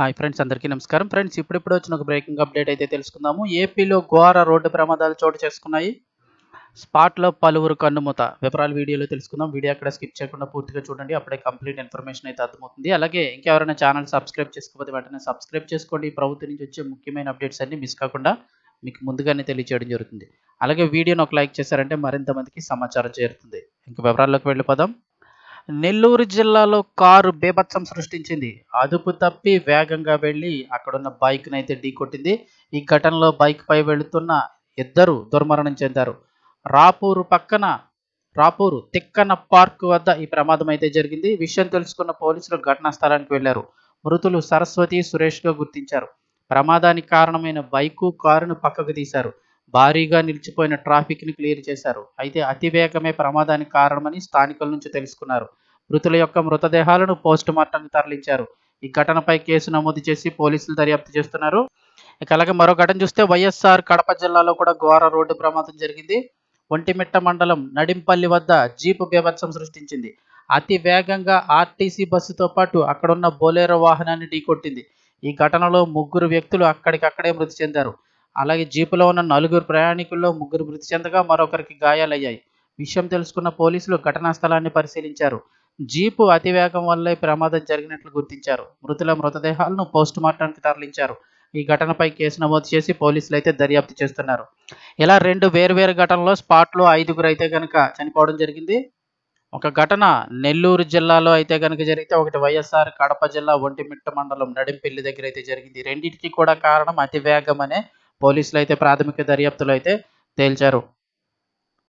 Hi friends అందరికీ నమస్కారం. Friends ఇప్పుడిప్పుడు వచ్చిన ఒక బ్రేకింగ్ అప్డేట్ అయితే తెలుసుకుందాము. ఏపీలో ఘోర రోడ్డు ప్రమాదాలు చోటు చేసుకున్నాయి. స్పాట్లో పలువురు కన్నుమూత. వివరాలు వీడియోలో తెలుసుకుందాం. వీడియో అక్కడ స్కిప్ చేయకుండా పూర్తిగా చూడండి. అప్పుడే కంప్లీట్ ఇన్ఫర్మేషన్ అయితే అర్థమవుతుంది. అలాగే ఇంకెవరైనా ఛానల్ సబ్స్క్రైబ్ చేసుకోకపోతే వెంటనే సబ్స్క్రైబ్ చేసుకోండి. ప్రభుత్వం నుంచి వచ్చే ముఖ్యమైన అప్డేట్స్ అన్ని మిస్ కాకుండా మీకు ముందుగానే తెలియచేయడం జరుగుతుంది. అలాగే వీడియోని ఒక లైక్ చేశారంటే మరింత మందికి సమాచారం చేరుతుంది. ఇంకా వివరాల్లోకి వెళ్ళిపోదాం. నెల్లూరు జిల్లాలో కారు బేభత్సం సృష్టించింది. అదుపు తప్పి వేగంగా వెళ్ళి అక్కడున్న బైక్ని అయితే ఢీకొట్టింది. ఈ ఘటనలో బైక్ పై వెళుతున్న ఇద్దరు దుర్మరణం చెందారు. రాపూరు పక్కన రాపూరు తిక్కన పార్క్ వద్ద ఈ ప్రమాదం అయితే జరిగింది. విషయం తెలుసుకున్న పోలీసులు ఘటనా స్థలానికి వెళ్ళారు. మృతులు సరస్వతి సురేష్గా గుర్తించారు. ప్రమాదానికి కారణమైన బైకు కారును పక్కకు తీశారు. భారీగా నిలిచిపోయిన ట్రాఫిక్ని క్లియర్ చేశారు. అయితే అతివేగమే ప్రమాదానికి కారణమని స్థానికుల నుంచి తెలుసుకున్నారు. మృతుల యొక్క మృతదేహాలను పోస్ట్ మార్టంకి తరలించారు. ఈ ఘటనపై కేసు నమోదు చేసి పోలీసులు దర్యాప్తు చేస్తున్నారు. ఇక అలాగే మరో ఘటన చూస్తే వైఎస్ఆర్ కడప జిల్లాలో కూడా ఘోర రోడ్డు ప్రమాదం జరిగింది. ఒంటిమిట్ట మండలం నడింపల్లి వద్ద జీపు బీభత్సం సృష్టించింది. అతి వేగంగా ఆర్టీసీ బస్సుతో పాటు అక్కడున్న బోలేరో వాహనాన్ని ఢీకొట్టింది. ఈ ఘటనలో ముగ్గురు వ్యక్తులు అక్కడికక్కడే మృతి చెందారు. అలాగే జీపులో ఉన్న నలుగురు ప్రయాణికుల్లో ముగ్గురు మృతి చెందగా మరొకరికి గాయాలయ్యాయి. విషయం తెలుసుకున్న పోలీసులు ఘటనా స్థలాన్ని పరిశీలించారు. జీపు అతివేగం వల్లే ప్రమాదం జరిగినట్లు గుర్తించారు. మృతుల మృతదేహాలను పోస్ట్ మార్టానికి తరలించారు. ఈ ఘటనపై కేసు నమోదు చేసి పోలీసులు అయితే దర్యాప్తు చేస్తున్నారు. ఇలా రెండు వేరువేరు ఘటనలో స్పాట్లో ఐదుగురు అయితే కనుక చనిపోవడం జరిగింది. ఒక ఘటన నెల్లూరు జిల్లాలో అయితే కనుక జరిగితే ఒకటి వైఎస్ఆర్ కడప జిల్లా ఒంటిమిట్ట మండలం నడింపిల్లి దగ్గర అయితే జరిగింది. రెండింటికి కూడా కారణం అతివేగం అనే పోలీసులు అయితే ప్రాథమిక దర్యాప్తులు అయితే తేల్చారు.